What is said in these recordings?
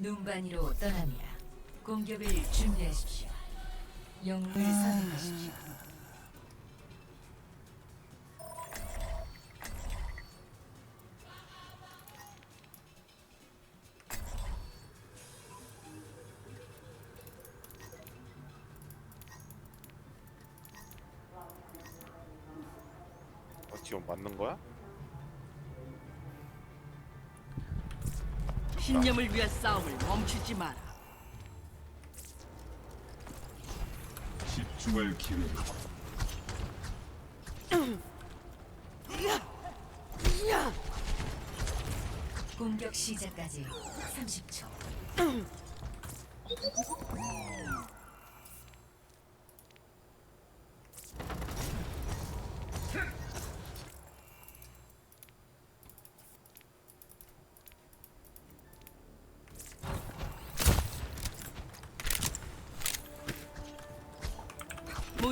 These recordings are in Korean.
눈반이로 떠납니다. 공격을 준비하십시오. 영웅을 선택하십시오. 바티온 맞는 거야? 신념을 위한 싸움을 멈추지 마라. 집중할 기회를 공격 시작까지 30초.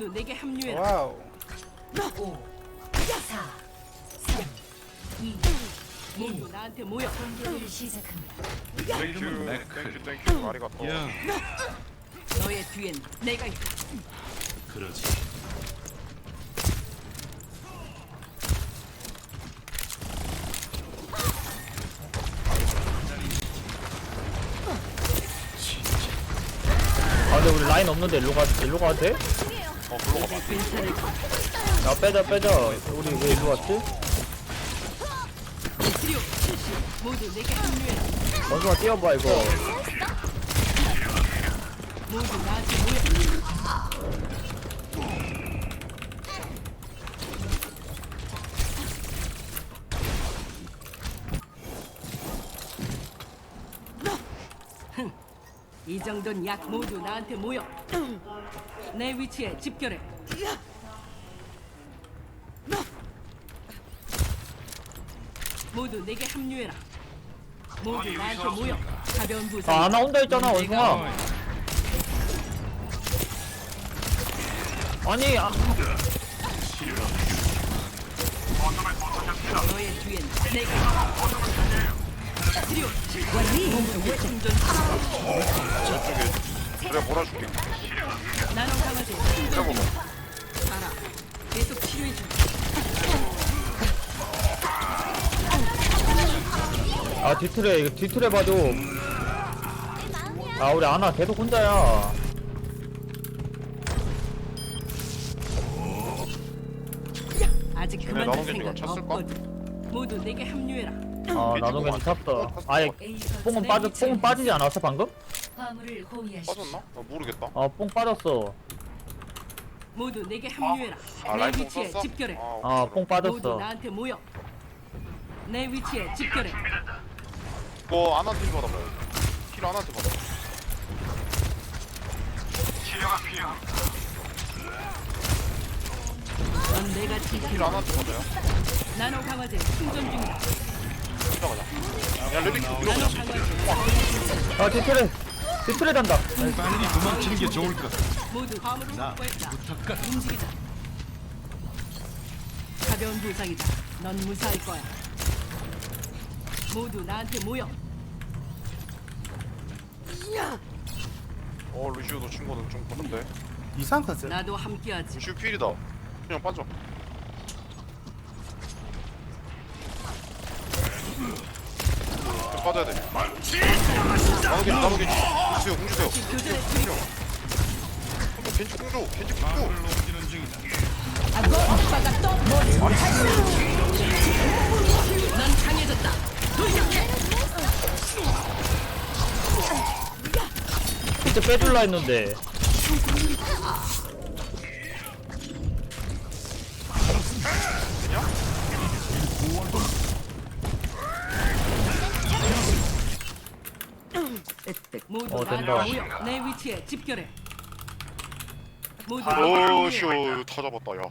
모두 내게 합류해라. 와우. 5, 4, 3, 2, 모두 나한테 모여. 공격을 시작합니다. 땡큐 땡큐 땡큐 아리가또. 야 너의 뒤엔 내가 있다. 그러지. 아 근데 우리 라인 없는데 일로 가 일로 가도 돼? 어 괜찮을 거야. 야 빼자 빼자 우리 왜 일로 왔지? 원숭아 뛰어봐 이거 이 정도는 약 모두 나한테 모여. 내 위치에 집결해. 모두 내게 합류해라. 모두 나한테 모여. 가벼운 부상. 아 아나 혼자 있잖아 원숭아 아니 아, 너의 뒤엔 내가 치료 몸속에 충전 그래 몰아줄게. 알아 계속 치료해줘 아 뒤틀에 이거 뒤틀에 봐도 아 우리 아나 계속 혼자야. 아직 걔네 그만둘 나눠 주니까 생각 찼을까? 없거든. 모두 내게 합류해라. 아 나도 괜찮다 아예 뽕은 빠져 뽕은 빠지지 않았어 방금? 화물을. 빠졌나? 어, 모르겠다. 어뽕 빠졌어. 모두 내게 합류해라. 아 내 라이프 위치에 썼어? 집결해. 아, 아뽕 모두 빠졌어. 나한테 모여. 내 위치에 집결해. 이거 아나한테 받아봐 킬 아나한테 받아 넌 내가 킬 지키라 아나한테 받아요. 나노 강화제 충전 중이다. 들어가자. 야 레딩 나노 들어가자. 강화제. 아 뒤틀에 뒤틀에 단다. 빨리 도망치는 게 좋을 것 같아. 모두 화물을 확보했다. 움직이자. 가벼운 부상이다. 넌 무사할 거야. 모두 나한테 모여. 어 루시오도 친구는 좀 그런데. 이상 컨셉. 나도 함께하지. 루시오 필이다. 그냥 빠져 빠져야 돼. 나노겐지 공주세요 공 주세요. 교전에 투입 겐지 공주 겐지 공주 옮기는 중이다 넌 강해졌다 진짜 빼줄라 했는데 어, 나한테 된다. 내 위치에 집결해 모두 아. 오쇼 다 잡았다 야.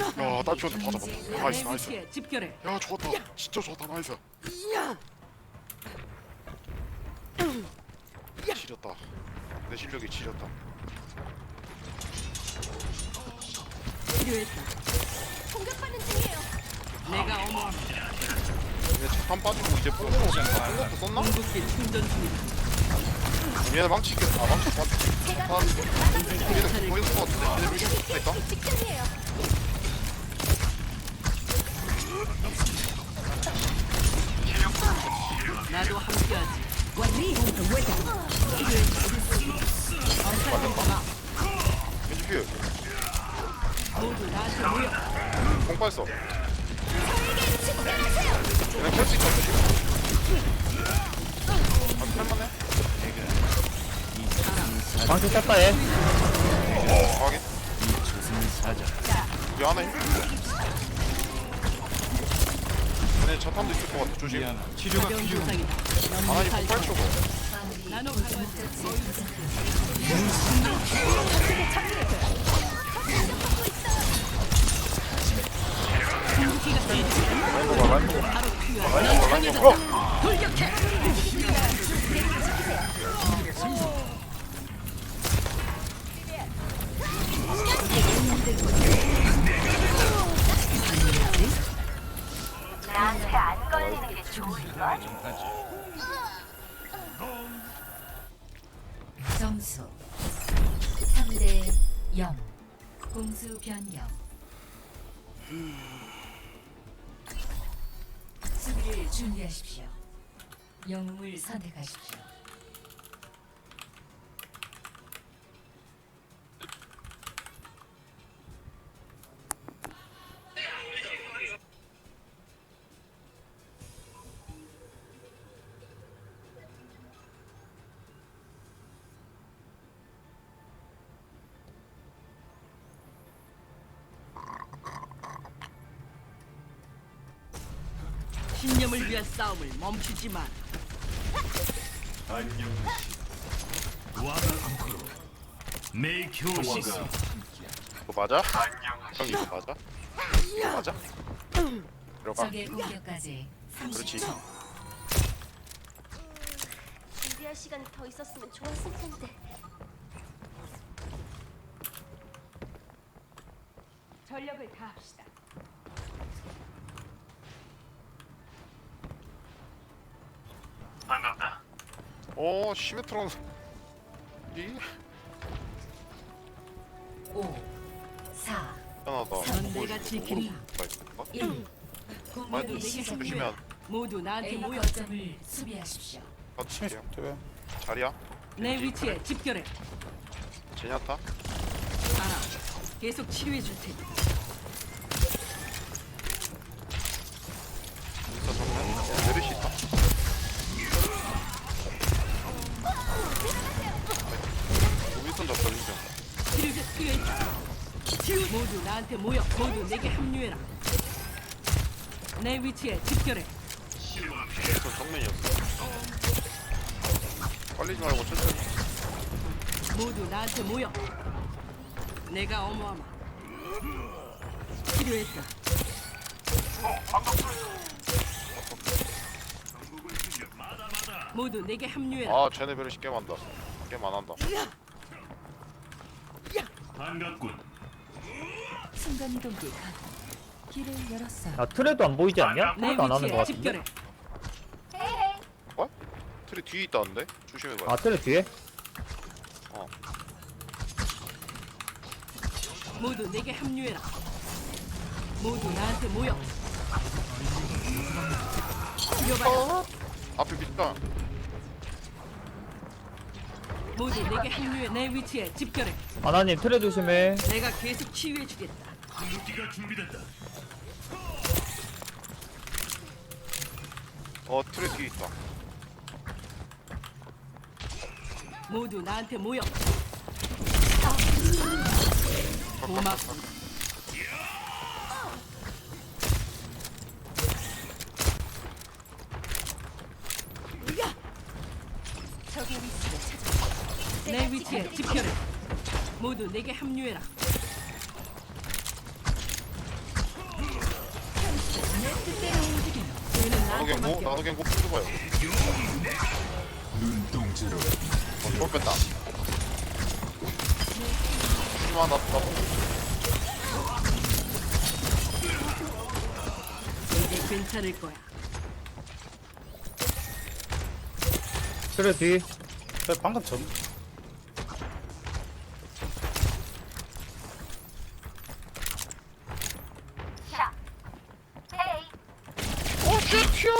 야 딸피한테 다 잡았다. 나이스 내 나이스. 위치에 집결해 야 좋았다. 진짜 좋았다 나이스. 지렸다. 내 실력이 지렸다. 필요했다 내가 어머합니다 근데 자탄 빠지고 이제 뽕으로 뽕으로 썼나? 궁극기 충전 중이다 얘네 망치 있겠다 아 망치 있다. 나도 함께하지. 공 빠졌어 얘네 캘수 있다. 아 할만해 방식 얘어 확인. 우리 하나 힘 얘네 자탄도 있을 것 같아. 조심. 미안. 치료가 필요해. 부상이다. 하나님 폭발초고 나노 강화제. 궁극기가 세지. 바로 필요한 넌 돌격해. 점수 3대 0 공수 변경. 수비를 준비하십시오. 영웅을 선택하십시오 신념을 위한 싸움을 멈추지 마. 와가 암크로. 메이큐오시스. 이거 맞아? 형 이거 맞아? 이거 맞아? 들어가 적의 공격까지 그렇지 30초 준비할 시간이 더 있었으면 좋았을 텐데. 전력을 다합시다. 어 시메트론 이? 5 4 편하다. 1 공격이 조심해 시작됩니다 모두 나한테 A 모여. 거점을 수비하십시오 같이 자리야 내 위치에 집결해. 제냐타 알아. 계속 치료해 줄 테니. 모두 나한테 모여. 모두 내게 합류해라. 내 위치에 집결해. 윈선 정면이었어 빨리지 말고 천천히 모두 나한테 모여. 내가 어머하마. 필요했다. 모두 내게 합류해라. 아 쟤네 베르시 게임 한다 게임 안 한다 반갑군. 순간 이동기 가동 길을 열었어요 야 트레도 안 보이지 않냐? 내 하나도 안 하는 거 위치에 같은데 집결해. 어? 트리 뒤에 있다는데? 조심해봐 아 트레 뒤에? 모두 내게 합류해라. 모두 나한테 모여. 치료받아. 앞에 밑다 모두 내게 합류해. 내 위치에 집결해. 하나님 트레 조심해 내가 계속 치유해 주겠다. 궁극기가 준비됐다. 어 트리 뒤에 있다 모두 나한테 모여. 고맙. 적의 위치를 찾아. 내 위치에 집결해. 모두 내게 합류해라. 나도 갱고. 나도 갱고 풀어봐요 눈동자로. 어 저거 뺐다 하지마 나나 이제 괜찮을 거야. 트레 뒤저 방금 전 자, 헤이. 오, 쉣, 튀어!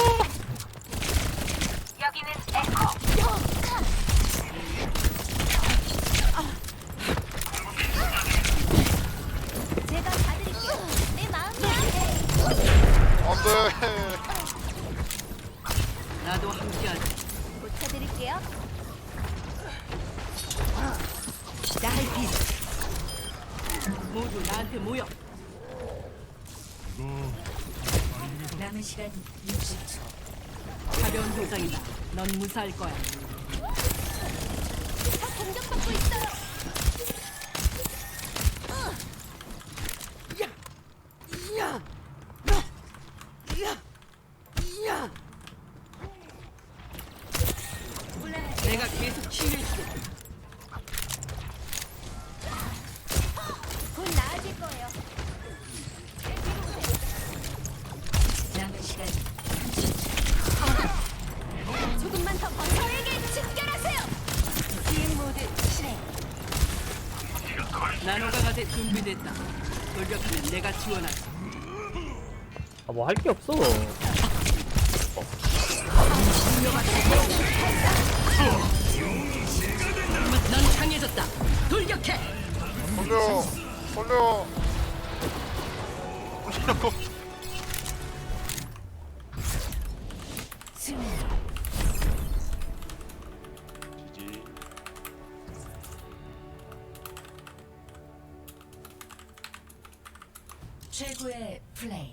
여기는 에코. 제가 봐드릴게요. 내 마음이야. 안 돼. 나도 함께하자. 고쳐드릴게요. 날빛. 모두 나한테 모여. 남은 시간 60초. 가벼운 도장이다. 넌 무사할 거야. 다 공격받고 있어요. 준비됐다. 돌격하면 내가 지원하지. 아, 뭐 할 게 없어. 넌 강해졌다. 돌격해. 돌려, 돌려. 최고의 플레이.